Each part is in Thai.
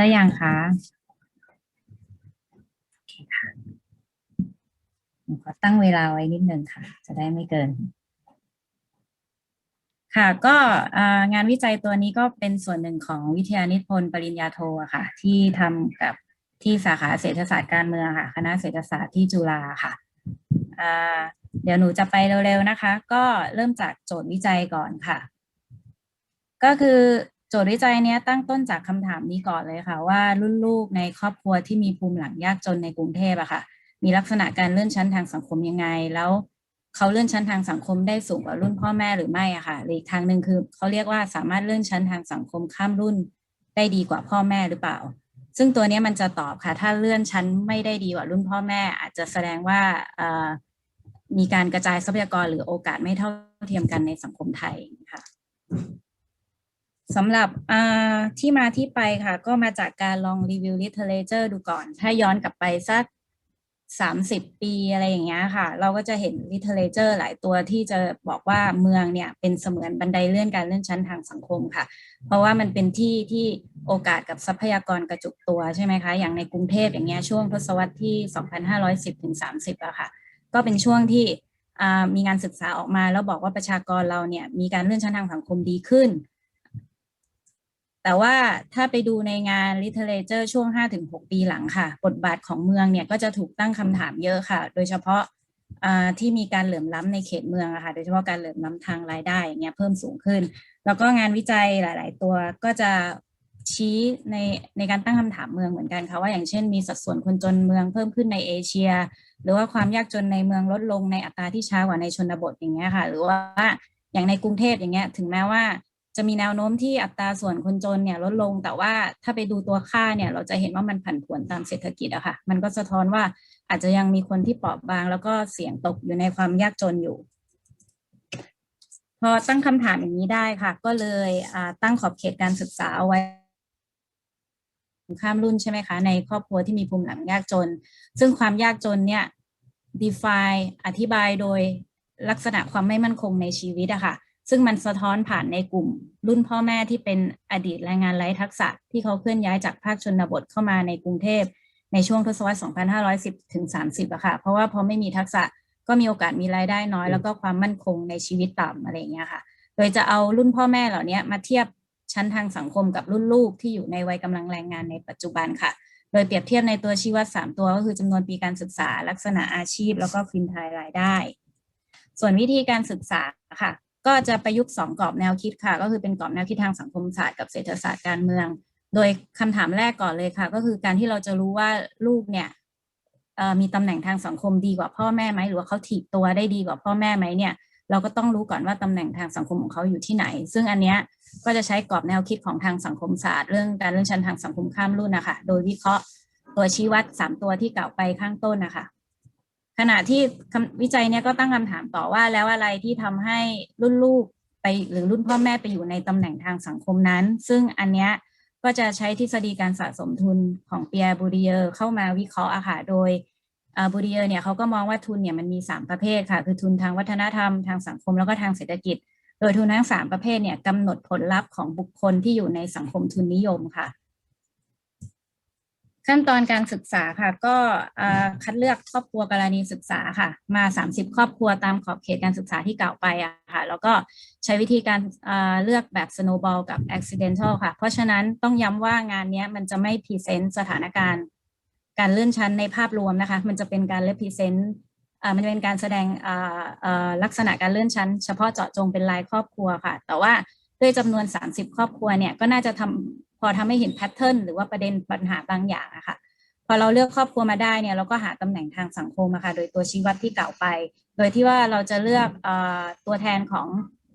แล้วยังคะโอเคค่ะหนูขอตั้งเวลาไว้นิดนึงค่ะ จะได้ไม่เกิน ค่ะ ก็งานวิจัยตัวนี้ก็เป็นส่วนหนึ่งของวิทยานิพนธ์ปริญญาโทอะค่ะ ที่ทำกับที่สาขาเศรษฐศาสตร์การเมืองค่ะ คณะเศรษฐศาสตร์ที่จุฬาค่ะเดี๋ยวหนูจะไปเร็วๆนะคะ ก็เริ่มจากโจทย์วิจัยก่อนค่ะ ก็คือ โจทย์วิจัยนี้ตั้งต้นจากคำถามนี้ก่อนเลยค่ะ ว่ารุ่นลูกในครอบครัวที่มีภูมิหลังยากจนในกรุงเทพอะค่ะ มีลักษณะการเลื่อนชั้นทางสังคมยังไง แล้วเขาเลื่อนชั้นทางสังคมได้สูงกว่ารุ่นพ่อแม่หรือไม่อะค่ะหรืออีกทางหนึ่งคือเขาเรียกว่าสามารถเลื่อนชั้นทางสังคมข้ามรุ่นได้ดีกว่าพ่อแม่หรือเปล่า ซึ่งตัวนี้มันจะตอบค่ะ ถ้าเลื่อนชั้นไม่ได้ดีกว่ารุ่นพ่อแม่ อาจจะแสดงว่ามีการกระจายทรัพยากรหรือโอกาสไม่เท่าเทียมกันในสังคมไทยค่ะ สำหรับที่มาที่ไปค่ะ ก็มาจากการลองรีวิว literature ดูก่อน ถ้าย้อนกลับไปสักสามสิบปีอะไรอย่างเงี้ยค่ะ เราก็จะเห็น literature หลายตัวที่จะบอกว่าเมืองเนี่ยเป็นเสมือนบันไดเลื่อนการเลื่อนชั้นทางสังคมค่ะ เพราะว่ามันเป็นที่ที่โอกาสกับทรัพยากรกระจุกตัวใช่ไหมคะ อย่างในกรุงเทพอย่างเงี้ยช่วงทศวรรษที่ 2510ถึง30อะค่ะ ก็เป็นช่วงที่มีงานศึกษาออกมาแล้วบอกว่าประชากรเราเนี่ยมีการเลื่อนชั้นทางสังคมดีขึ้น แต่ว่าถ้าไปดูในงาน literature ช่วง 5-6 ปีหลังค่ะ บทบาทของเมืองเนี่ยก็จะถูกตั้งคำถามเยอะค่ะ โดยเฉพาะที่มีการเหลื่อมล้ำในเขตเมืองอะค่ะ โดยเฉพาะการเหลื่อมล้ำทางรายได้อย่างเงี้ยเพิ่มสูงขึ้น แล้วก็งานวิจัยหลาย ๆ ตัวก็จะชี้ในในการตั้งคำถามเมืองเหมือนกันค่ะว่าอย่างเช่น มีสัดส่วนคนจนเมืองเพิ่มขึ้นในเอเชีย หรือว่าความยากจนในเมืองลดลงในอัตราที่ช้ากว่าในชนบทอย่างเงี้ยค่ะ หรือว่าอย่างในกรุงเทพอย่างเงี้ยถึงแม้ว่า จะมีแนวโน้มที่อัตราส่วนคนจนเนี่ยลดลง แต่ว่าถ้าไปดูตัวค่าเนี่ยเราจะเห็นว่ามันผันผวนตามเศรษฐกิจอะค่ะ มันก็สะท้อนว่าอาจจะยังมีคนที่เปราะบาง แล้วก็เสี่ยงตกอยู่ในความยากจนอยู่ พอตั้งคำถามอย่างนี้ได้ค่ะ ก็เลยตั้งขอบเขตการศึกษาเอาไว้ข้ามรุ่นใช่ไหมคะ ในครอบครัวที่มีภูมิหลังยากจน ซึ่งความยากจนเนี่ย define อธิบายโดยลักษณะความไม่มั่นคงในชีวิตอะค่ะ ซึ่งมันสะท้อนผ่านในกลุ่ม รุ่นพ่อแม่ที่เป็นอดีตแรงงานไร้ทักษะ ที่เขาเคลื่อนย้ายจากภาคชนบทเข้ามาในกรุงเทพในช่วงทศวรรษ 2510 ถึง 30อะค่ะ เพราะว่าพอไม่มีทักษะก็มีโอกาสมีรายได้น้อย แล้วก็ความมั่นคงในชีวิตต่ำอะไรอย่างเงี้ยค่ะ โดยจะเอารุ่นพ่อแม่เหล่านี้มาเทียบชั้นทางสังคมกับรุ่นลูกที่อยู่ในวัยกำลังแรงงานในปัจจุบันค่ะ โดยเปรียบเทียบในตัวชี้วัด 3 ตัวก็คือจำนวนปีการศึกษา ลักษณะอาชีพ แล้วก็ควินไทายรายได้ ส่วนวิธีการศึกษาค่ะ ก็จะประยุกต์สองกรอบแนวคิดค่ะ ก็คือเป็นกรอบแนวคิดทางสังคมศาสตร์กับเศรษฐศาสตร์การเมือง โดยคำถามแรกก่อนเลยค่ะ ก็คือการที่เราจะรู้ว่าลูกเนี่ยมีตำแหน่งทางสังคมดีกว่าพ่อแม่ไหมหรือว่าเขาถีบตัวได้ดีกว่าพ่อแม่ไหมเนี่ยเราก็ต้องรู้ก่อนว่าตำแหน่งทางสังคมของเขาอยู่ที่ไหน ซึ่งอันเนี้ยก็จะใช้กรอบแนวคิดของทางสังคมศาสตร์ เรื่องการเลื่อนชั้นทางสังคมข้ามรุ่นนะคะ โดยวิเคราะห์ตัวชี้วัดสามตัวที่กล่าวไปข้างต้นนะคะ ขณะที่วิจัยเนี้ยก็ตั้งคำถามต่อว่าแล้วอะไรที่ทำให้รุ่นลูกไปหรือรุ่นพ่อแม่ไปอยู่ในตำแหน่งทางสังคมนั้น ซึ่งอันเนี้ยก็จะใช้ทฤษฎีการสะสมทุนของเปียร์บูริเยอร์เข้ามาวิเคราะห์อะค่ะโดยบูริเออร์เนี่ยเขาก็มองว่าทุนเนี่ยมันมี 3 ประเภทค่ะ คือทุนทางวัฒนธรรมทางสังคมแล้วก็ทางเศรษฐกิจ โดยทุนทั้ง 3 ประเภทเนี่ยกำหนดผลลัพธ์ของบุคคลที่อยู่ในสังคมทุนนิยมค่ะ ขั้นตอนการศึกษาค่ะ ก็คัดเลือกครอบครัวกรณีศึกษาค่ะ มา 30 ครอบครัวตามขอบเขตการศึกษาที่กล่าวไปอะค่ะ แล้วก็ใช้วิธีการเลือกแบบ snowball กับ accidental ค่ะ เพราะฉะนั้นต้องย้ำว่างานนี้มันจะไม่พรีเซนต์สถานการณ์ การเลื่อนชั้นในภาพรวมนะคะ มันจะเป็นการ represent อ่ามันจะเป็นการแสดงลักษณะการเลื่อนชั้น เฉพาะเจาะจงเป็นรายครอบครัวค่ะ แต่ว่าด้วยจำนวน 30 ครอบครัวเนี่ยก็น่าจะทำ พอทำให้เห็นแพทเทิร์นหรือว่าประเด็นปัญหาบางอย่างอะค่ะพอเราเลือกครอบครัวมาได้เนี่ยเราก็หาตำแหน่งทางสังคมอะค่ะโดยตัวชี้วัดที่กล่าวไป โดยที่ว่าเราจะเลือกเอ่อตัวแทนของ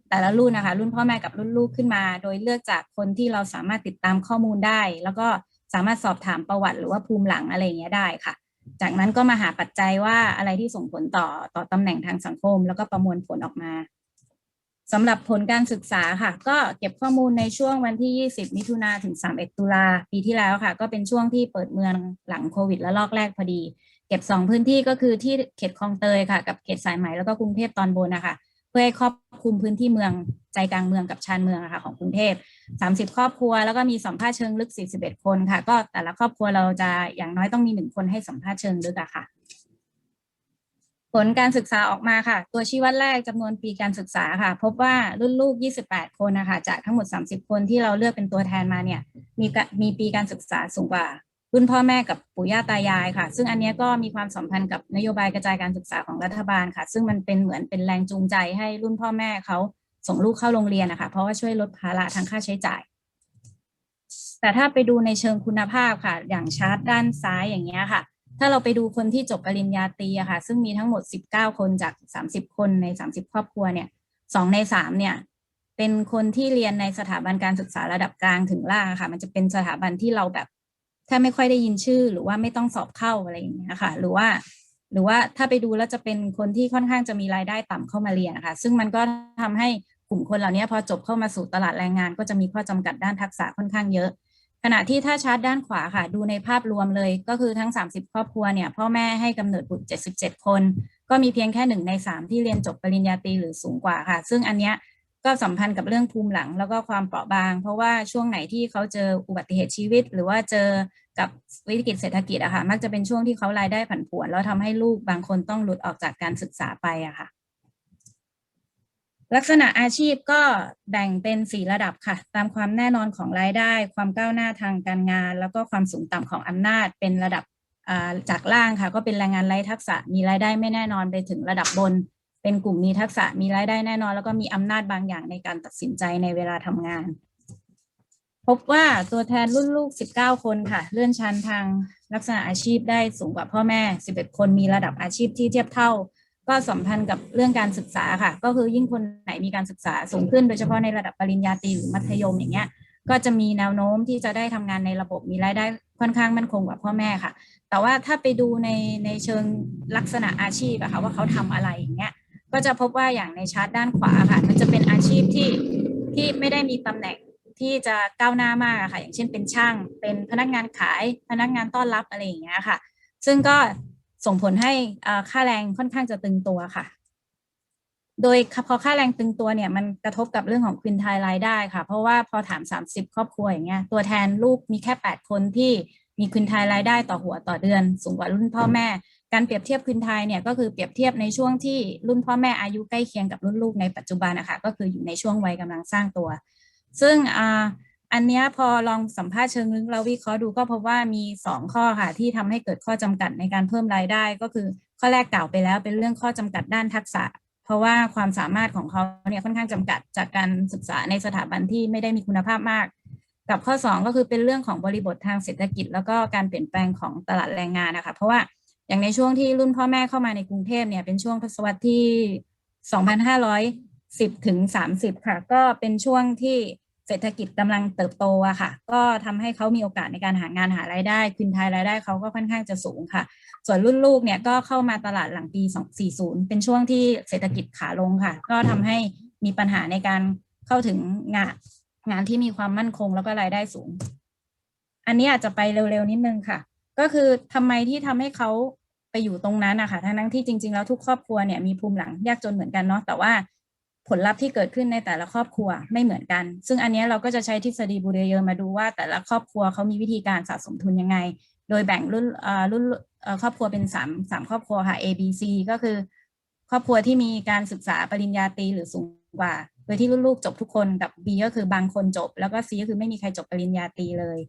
แต่ละรุ่นนะคะ รุ่นพ่อแม่กับรุ่นลูกขึ้นมา โดยเลือกจากคนที่เราสามารถติดตามข้อมูลได้ แล้วก็สามารถสอบถามประวัติหรือว่าภูมิหลังอะไรเงี้ยได้ค่ะ จากนั้นก็มาหาปัจจัยว่าอะไรที่ส่งผลต่อต่อตำแหน่งทางสังคม แล้วก็ประมวลผลออกมา สำหรับผลการศึกษาค่ะ ก็เก็บข้อมูลในช่วงวันที่ 20 มิถุนาถึง 31 ตุลาปีที่แล้วค่ะ ก็เป็นช่วงที่เปิดเมืองหลังโควิดและลอกแรกพอดี เก็บ 2 พื้นที่ก็คือที่เขตคลองเตยค่ะ กับเขตสายไหมแล้วก็กรุงเทพตอนบนนะคะเพื่อให้ครอบคลุมพื้นที่เมืองใจกลางเมืองกับชานเมืองะค่ะของกรุงเทพ 30 ครอบครัว แล้วก็มีสัมภาษณ์เชิงลึก 41 คนค่ะ ก็แต่ละครอบครัวเราจะอย่างน้อยต้องมีหนึ่งคนให้สัมภาษณ์เชิงลึกอะค่ะ ผลการศึกษาออกมาค่ะ ตัวชี้วัดแรกจำนวนปีการศึกษาค่ะ พบว่ารุ่นลูก 28 คนนะคะจากทั้งหมด 30 คนที่เราเลือกเป็นตัวแทนมาเนี่ยมีมีปีการศึกษาสูงกว่า รุ่นพ่อแม่กับปู่ย่าตายายค่ะ ซึ่งอันนี้ก็มีความสัมพันธ์กับนโยบายกระจายการศึกษาของรัฐบาลค่ะ ซึ่งมันเป็นเหมือนเป็นแรงจูงใจให้รุ่นพ่อแม่เขาส่งลูกเข้าโรงเรียนนะคะเพราะว่าช่วยลดภาระทางค่าใช้จ่าย แต่ถ้าไปดูในเชิงคุณภาพค่ะ อย่างชาร์ตด้านซ้ายอย่างเงี้ยค่ะ ถ้าเราไปดูคนที่จบปริญญาตรีอะค่ะ ซึ่งมีทั้งหมด 19 คนจาก 30 คนใน 30 ครอบครัวเนี่ยสองในสามเนี่ย เป็นคนที่เรียนในสถาบันการศึกษาระดับกลางถึงล่างค่ะ มันจะเป็นสถาบันที่เราแบบถ้าไม่ค่อยได้ยินชื่อ หรือว่าไม่ต้องสอบเข้าอะไรอย่างเงี้ยค่ะ หรือว่าหรือว่าถ้าไปดูแล้วจะเป็นคนที่ค่อนข้างจะมีรายได้ต่ำเข้ามาเรียนนะคะ ซึ่งมันก็ทำให้กลุ่มคนเหล่านี้พอจบเข้ามาสู่ตลาดแรงงาน ก็จะมีข้อจำกัดด้านทักษะค่อนข้างเยอะ ขณะที่ถ้าชาร์ตด้านขวาค่ะ ดูในภาพรวมเลยก็คือทั้ง 30 ครอบครัวเนี่ยพ่อแม่ให้กำเนิดบุตร 77 คน ก็มีเพียงแค่หนึ่งในสามที่เรียนจบปริญญาตรีหรือสูงกว่าค่ะ ซึ่งอันเนี้ยก็สัมพันธ์กับเรื่องภูมิหลังแล้วก็ความเปราะบาง เพราะว่าช่วงไหนที่เขาเจออุบัติเหตุชีวิต หรือว่าเจอกับวิกฤตเศรษฐกิจอะค่ะมักจะเป็นช่วงที่เขารายได้ผันผวน แล้วทำให้ลูกบางคนต้องหลุดออกจากการศึกษาไปอะค่ะ ลักษณะอาชีพก็แบ่งเป็น4ระดับค่ะ ตามความแน่นอนของรายได้ ความก้าวหน้าทางการงาน แล้วก็ความสูงต่ำของอำนาจเป็นระดับจากล่างค่ะ ก็เป็นแรงงานไร้ทักษะมีรายได้ไม่แน่นอนไปถึงระดับบน เป็นกลุ่มมีทักษะมีรายได้แน่นอน แล้วก็มีอำนาจบางอย่างในการตัดสินใจในเวลาทำงาน พบว่าตัวแทนรุ่นลูก 19 คนค่ะ เลื่อนชั้นทางลักษณะอาชีพได้สูงกว่าพ่อแม่ 11 คนมีระดับอาชีพที่เทียบเท่า ก็สัมพันธ์กับเรื่องการศึกษาค่ะ ก็คือยิ่งคนไหนมีการศึกษาสูงขึ้นโดยเฉพาะในระดับปริญญาตรีหรือมัธยมอย่างเงี้ยก็จะมีแนวโน้มที่จะได้ทำงานในระบบมีรายได้ค่อนข้างมั่นคงกว่าพ่อแม่ค่ะ แต่ว่าถ้าไปดูในในเชิงลักษณะอาชีพอะค่ะว่าเขาทำอะไรอย่างเงี้ยก็จะพบว่าอย่างในชาร์ตด้านขวาค่ะ มันจะเป็นอาชีพที่ที่ไม่ได้มีตำแหน่งที่จะก้าวหน้ามากอะค่ะ อย่างเช่นเป็นช่าง เป็นพนักงานขายพนักงานต้อนรับอะไรอย่างเงี้ยค่ะ ซึ่งก็ ส่งผลให้ค่าแรงค่อนข้างจะตึงตัวค่ะ โดยพอค่าแรงตึงตัวเนี่ยมันกระทบกับเรื่องของควินไทายรายได้ค่ะ เพราะว่าพอถาม 30 ครอบครัวอย่างเงี้ยตัวแทนลูกมีแค่ 8 คนที่มีควินไทายรายได้ต่อหัวต่อเดือน สูงกว่ารุ่นพ่อแม่ การเปรียบเทียบควินไทายเนี่ยก็คือเปรียบเทียบในช่วงที่รุ่นพ่อแม่อายุใกล้เคียงกับรุ่นลูกในปัจจุบันนะคะก็คืออยู่ในช่วงวัยกำลังสร้างตัว ซึ่งอ่า อันเนี้ยพอลองสัมภาษณ์เชิงลึกเราวิเคราะห์ดูก็พบว่ามี 2 ข้อค่ะ ที่ทำให้เกิดข้อจำกัดในการเพิ่มรายได้ ก็คือข้อแรกกล่าวไปแล้วเป็นเรื่องข้อจำกัดด้านทักษะ เพราะว่าความสามารถของเขาเนี่ยค่อนข้างจำกัดจากการศึกษาในสถาบันที่ไม่ได้มีคุณภาพมาก กับข้อ 2 ก็คือเป็นเรื่องของบริบททางเศรษฐกิจ แล้วก็การเปลี่ยนแปลงของตลาดแรงงานนะคะ เพราะว่าอย่างในช่วงที่รุ่นพ่อแม่เข้ามาในกรุงเทพเนี่ยเป็นช่วงทศวรรษที่ 2,510 ถึง 30 ค่ะ ก็เป็นช่วงที่ เศรษฐกิจกำลังเติบโตอะค่ะ ก็ทำให้เขามีโอกาสในการหางานหารายได้คืนทายรายได้เขาก็ค่อนข้างจะสูงค่ะ ส่วนรุ่นลูกเนี่ยก็เข้ามาตลาดหลังปี 240 เป็นช่วงที่เศรษฐกิจขาลงค่ะ ก็ทำให้มีปัญหาในการเข้าถึงงานงานที่มีความมั่นคงแล้วก็รายได้สูง อันนี้อาจจะไปเร็วๆนิดนึงค่ะ ก็คือทำไมที่ทำให้เขาไปอยู่ตรงนั้นนะคะทั้งนั้นที่จริง ๆ แล้วทุกครอบครัวเนี่ยมีภูมิหลังยากจนเหมือนกันเนาะแต่ว่า ผลลัพธ์ที่เกิดขึ้นในแต่ละครอบครัวไม่เหมือนกัน ซึ่งอันนี้เราก็จะใช้ทฤษฎีบูเดเยอร์มาดูว่าแต่ละครอบครัวเขามีวิธีการสะสมทุนยังไง โดยแบ่งรุ่นรุ่นครอบครัวเป็นสามสามครอบครัวค่ะ A B C ก็คือ ครอบครัวที่มีการศึกษาปริญญาตรีหรือสูงกว่า โดยที่รุ่นลูกจบทุกคนกับ B ก็คือบางคนจบ แล้วก็ C ก็คือไม่มีใครจบปริญญาตรีเลย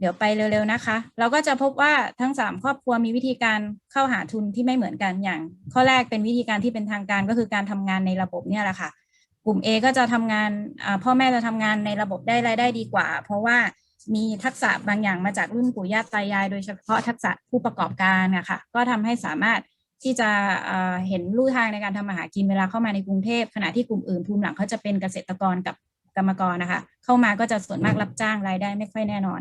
เดี๋ยวไปเร็วๆนะคะ เราก็จะพบว่าทั้งสามครอบครัวมีวิธีการเข้าหาทุนที่ไม่เหมือนกันอย่าง ข้อแรกเป็นวิธีการที่เป็นทางการก็คือการทำงานในระบบเนี่ยแหละค่ะ กลุ่ม A ก็จะทำงานพ่อแม่จะทำงานในระบบได้รายได้ดีกว่า เพราะว่ามีทักษะบางอย่างมาจากรุ่นปู่ย่าตายาย โดยเฉพาะทักษะผู้ประกอบการนะคะก็ทำให้สามารถที่จะเอ่อเห็นลู่ทางในการทำมาหากินเวลาเข้ามาในกรุงเทพขณะที่กลุ่มอื่นภูมิหลังเขาจะเป็นเกษตรกรกับกรรมกรนะคะ เข้ามาก็จะส่วนมากรับจ้างรายได้ไม่ค่อยแน่นอน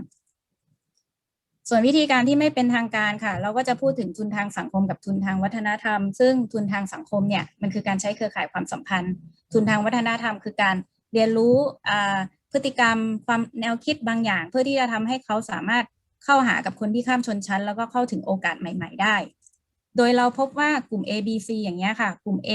ส่วนวิธีการที่ไม่เป็นทางการค่ะ เราก็จะพูดถึงทุนทางสังคมกับทุนทางวัฒนธรรม ซึ่งทุนทางสังคมเนี่ยมันคือการใช้เครือข่ายความสัมพันธ์ ทุนทางวัฒนธรรม คือการเรียนรู้พฤติกรรมความแนวคิดบางอย่าง เพื่อที่จะทำให้เขาสามารถเข้าหากับคนที่ข้ามชนชั้น แล้วก็เข้าถึงโอกาสใหม่ ๆ ได้ โดยเราพบว่ากลุ่ม A B C อย่างเงี้ยค่ะ กลุ่ม A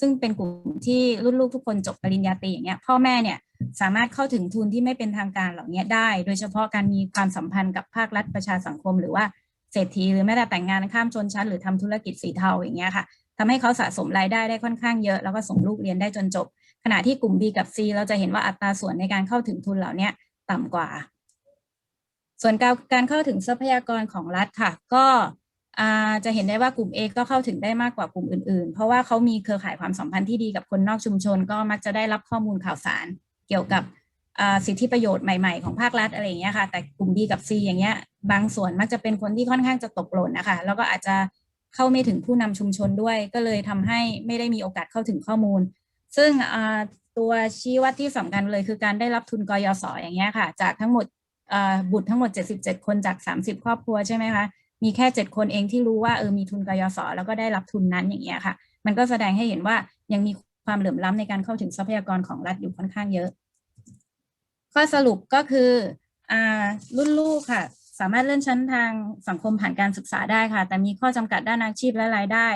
ซึ่งเป็นกลุ่มที่รุ่นลูกทุกคนจบปริญญาตรีอย่างเงี้ยพ่อแม่เนี่ย สามารถเข้าถึงทุนที่ไม่เป็นทางการเหล่านี้ได้ โดยเฉพาะการมีความสัมพันธ์กับภาครัฐประชาสังคม หรือว่าเศรษฐีหรือแม้แต่แต่งงานข้ามชนชั้นหรือทำธุรกิจสีเทาอย่างเงี้ยค่ะทำให้เขาสะสมรายได้ได้ค่อนข้างเยอะ แล้วก็ส่งลูกเรียนได้จนจบ ขณะที่กลุ่ม B กับ C เราจะเห็นว่าอัตราส่วนในการเข้าถึงทุนเหล่านี้ต่ำกว่า ส่วนการการเข้าถึงทรัพยากรของรัฐค่ะ ก็จะเห็นได้ว่ากลุ่ม A ก็เข้าถึงได้มากกว่ากลุ่มอื่นๆ เพราะว่าเขามีเครือข่ายความสัมพันธ์ที่ดีกับคนนอกชุมชน ก็มักจะได้รับข้อมูลข่าวสาร เกี่ยวกับสิทธิประโยชน์ใหม่ๆของภาครัฐอะไรอย่างเงี้ยค่ะ แต่กลุ่ม B กับ C อย่างเงี้ย บางส่วนมักจะเป็นคนที่ค่อนข้างจะตกหล่นนะคะ แล้วก็อาจจะเข้าไม่ถึงผู้นำชุมชนด้วย ก็เลยทำให้ไม่ได้มีโอกาสเข้าถึงข้อมูล ซึ่งตัวชี้วัดที่สำคัญเลยคือการได้รับทุนกยศอย่างเงี้ยค่ะ จากทั้งหมดบุตรทั้งหมด 77 คนจาก 30 ครอบครัวใช่ไหมคะ มีแค่ 7 คนเองที่รู้ว่าเออมีทุนกยศแล้วก็ได้รับทุนนั้นอย่างเงี้ยค่ะ มันก็แสดงให้เห็นว่ายังมี ความเหลื่อมล้ำในการเข้าถึงทรัพยากรของรัฐอยู่ค่อนข้างเยอะ ข้อสรุปก็คืออรุ่นลูกค่ะ สามารถเลื่อนชั้นทางสังคมผ่านการศึกษาได้ค่ะ แต่มีข้อจำกัดด้านอาชีพและรายได้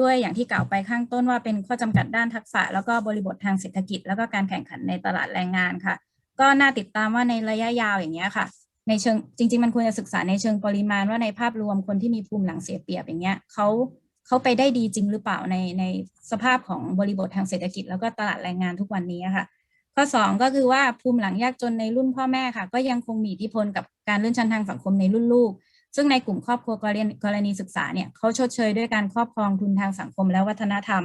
ด้วยอย่างที่กล่าวไปข้างต้นว่าเป็นข้อจำกัดด้านทักษะ แล้วก็บริบททางเศรษฐกิจ แล้วก็การแข่งขันในตลาดแรงงานค่ะ ก็น่าติดตามว่าในระยะยาวอย่างเงี้ยค่ะในเชิงจริง ๆ มันควรจะศึกษาในเชิงปริมาณว่าในภาพรวมคนที่มีภูมิหลังเสียเปรียบอย่างเงี้ยเขา เขาไปได้ดีจริงหรือเปล่าในในสภาพของบริบททางเศรษฐกิจ แล้วก็ตลาดแรงงานทุกวันนี้ค่ะ ข้อสองก็คือว่าภูมิหลังยากจนในรุ่นพ่อแม่ค่ะ ก็ยังคงมีอิทธิพลกับการเลื่อนชั้นทางสังคมในรุ่นลูก ซึ่งในกลุ่มครอบครัวกรณีกรณีศึกษาเนี่ยเขาชดเชยด้วยการครอบครองทุนทางสังคมและวัฒนธรรม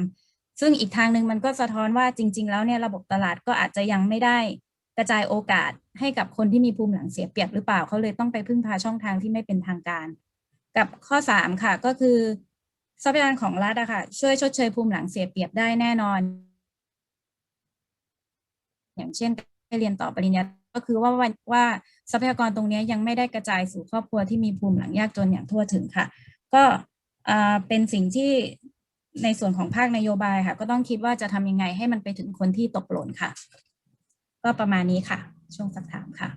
ซึ่งอีกทางหนึ่งมันก็สะท้อนว่าจริง ๆ แล้วเนี่ยระบบตลาดก็อาจจะยังไม่ได้กระจายโอกาสให้กับคนที่มีภูมิหลังเสียเปรียบหรือเปล่าเขาเลยต้องไปพึ่งพาช่องทางที่ไม่เป็นทางการ กับข้อสามค่ะก็คือ ทรัพยากรของรัฐอะค่ะช่วยชดเชยภูมิหลังเสียเปรียบได้แน่นอน อย่างเช่นให้เรียนต่อปริญญาก็คือว่าว่าทรัพยากรตรงนี้ยังไม่ได้กระจายสู่ครอบครัวที่มีภูมิหลังยากจนอย่างทั่วถึงค่ะ ก็อ่าเป็นสิ่งที่ในส่วนของภาคนโยบายค่ะ ก็ต้องคิดว่าจะทำยังไงให้มันไปถึงคนที่ตกหล่นค่ะ ก็ประมาณนี้ค่ะ ช่วงสักถามค่ะ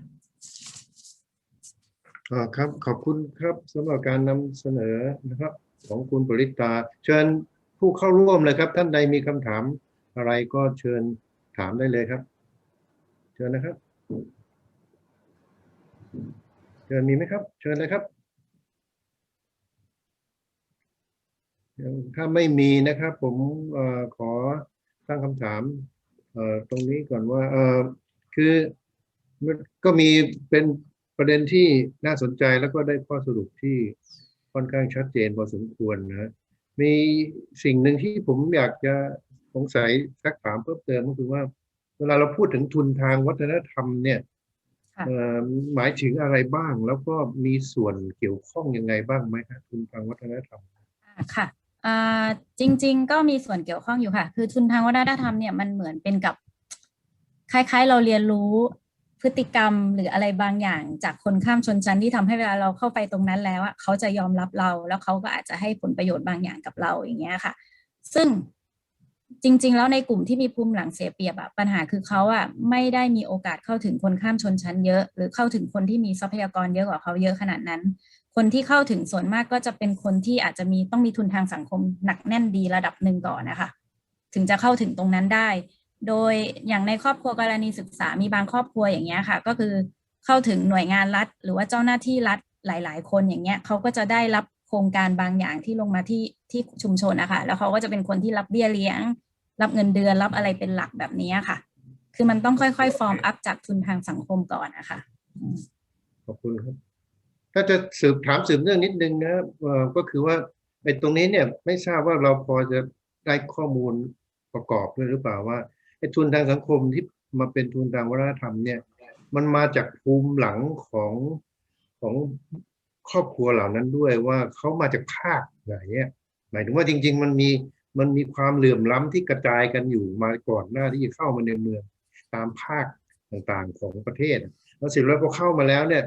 อ่าครับขอบคุณครับสำหรับการนำเสนอนะครับ ของคุณปริตา เชิญผู้เข้าร่วมเลยครับ ท่านใดมีคำถามอะไรก็เชิญถามได้เลยครับ เชิญนะครับ เชิญมีไหมครับ เชิญเลยครับถ้าไม่มีนะครับ ผมอขอตั้งคำถามตรงนี้ก่อนว่าคือก็มีเป็นประเด็นที่น่าสนใจแล้วก็ได้ข้อสรุปที่ ค่อนข้างชัดเจนพอสมควรนะมีสิ่งหนึ่งที่ผมอยากจะสงสัยสักถามเพิ่มเติมก็คือว่า เวลาเราพูดถึงทุนทางวัฒนธรรมเนี่ยค่ะเอ่อหมายถึงอะไรบ้าง แล้วก็มีส่วนเกี่ยวข้องยังไงบ้างไหมครับทุนทางวัฒนธรรมอ่าค่ะอ่าจริง ๆ ก็มีส่วนเกี่ยวข้องอยู่ค่ะ คือทุนทางวัฒนธรรมเนี่ยมันเหมือนเป็นกับคล้าย ๆ เราเรียนรู้ พฤติกรรมหรืออะไรบางอย่างจากคนข้ามชนชั้นที่ทำให้เวลาเราเข้าไปตรงนั้นแล้วอะเขาจะยอมรับเรา แล้วเขาก็อาจจะให้ผลประโยชน์บางอย่างกับเราอย่างเงี้ยค่ะ ซึ่งจริง ๆ แล้วในกลุ่มที่มีภูมิหลังเสียเปรียบอะปัญหาคือเขาอะไม่ได้มีโอกาสเข้าถึงคนข้ามชนชั้นเยอะ หรือเข้าถึงคนที่มีทรัพยากรเยอะกว่าเขาเยอะขนาดนั้น คนที่เข้าถึงส่วนมากก็จะเป็นคนที่อาจจะมีต้องมีทุนทางสังคมหนักแน่นดีระดับหนึ่งก่อนนะคะ ถึงจะเข้าถึงตรงนั้นได้ โดยอย่างในครอบครัวกรณีศึกษามีบางครอบครัวอย่างเงี้ยค่ะ ก็คือเข้าถึงหน่วยงานรัฐ หรือว่าเจ้าหน้าที่รัฐหลาย ๆ คนอย่างเงี้ยเขาก็จะได้รับโครงการบางอย่างที่ลงมาที่ที่ชุมชนนะคะแล้วเขาก็จะเป็นคนที่รับเบี้ยเลี้ยง รับเงินเดือนรับอะไรเป็นหลักแบบนี้ค่ะ คือมันต้องค่อยๆ ฟอร์มอัพจากทุนทางสังคมก่อนนะคะขอบคุณครับถ้าจะสืบถามสืบเรื่องนิดนึงนะก็คือว่าไอ้ตรงนี้เนี่ยไม่ทราบว่าเราพอจะได้ข้อมูลประกอบด้วยหรือเปล่าว่า ไอ้ทุนทางสังคมที่มาเป็นทุนทางวัฒนธรรมเนี่ย มันมาจากภูมิหลังของของครอบครัวเหล่านั้นด้วยว่าเขามาจากภาคไหนเนี่ยหมายถึงว่าจริง ๆ มันมีมันมีความเหลื่อมล้ำที่กระจายกันอยู่มาก่อนหน้าที่จะเข้ามาในเมืองตามภาคต่างๆของประเทศ แล้วเสร็จแล้วพอเข้ามาแล้วเนี่ย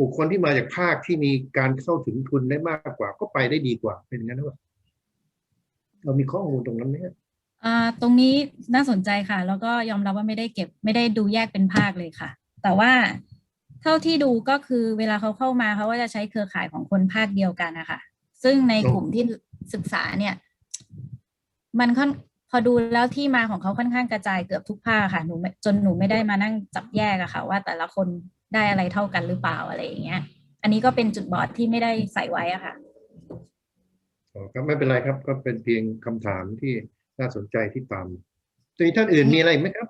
บุคคลที่มาจากภาคที่มีการเข้าถึงทุนได้มากกว่า ก็ไปได้ดีกว่าเป็นอย่างนั้นหรือเปล่าเรามีข้อมูลตรงนั้นไหม ตรงนี้น่าสนใจค่ะ แล้วก็ยอมรับว่าไม่ได้เก็บ ไม่ได้ดูแยกเป็นภาคเลยค่ะ แต่ว่าเท่าที่ดูก็คือเวลาเขาเข้ามาเขาก็จะใช้เครือข่ายของคนภาคเดียวกันนะคะซึ่งในกลุ่มที่ศึกษาเนี่ย มันค่อนพอดูแล้วที่มาของเขาค่อนข้างกระจายเกือบทุกภาคค่ะหนูจนหนูไม่ได้มานั่งจับแยกอะค่ะ ว่าแต่ละคนได้อะไรเท่ากันหรือเปล่าอะไรอย่างเงี้ย อันนี้ก็เป็นจุดบอดที่ไม่ได้ใส่ไว้อะค่ะก็ไม่เป็นไรครับ ก็เป็นเพียงคำถามที่ น่าสนใจที่ตามตัวท่านอื่นมีอะไรไหมครับ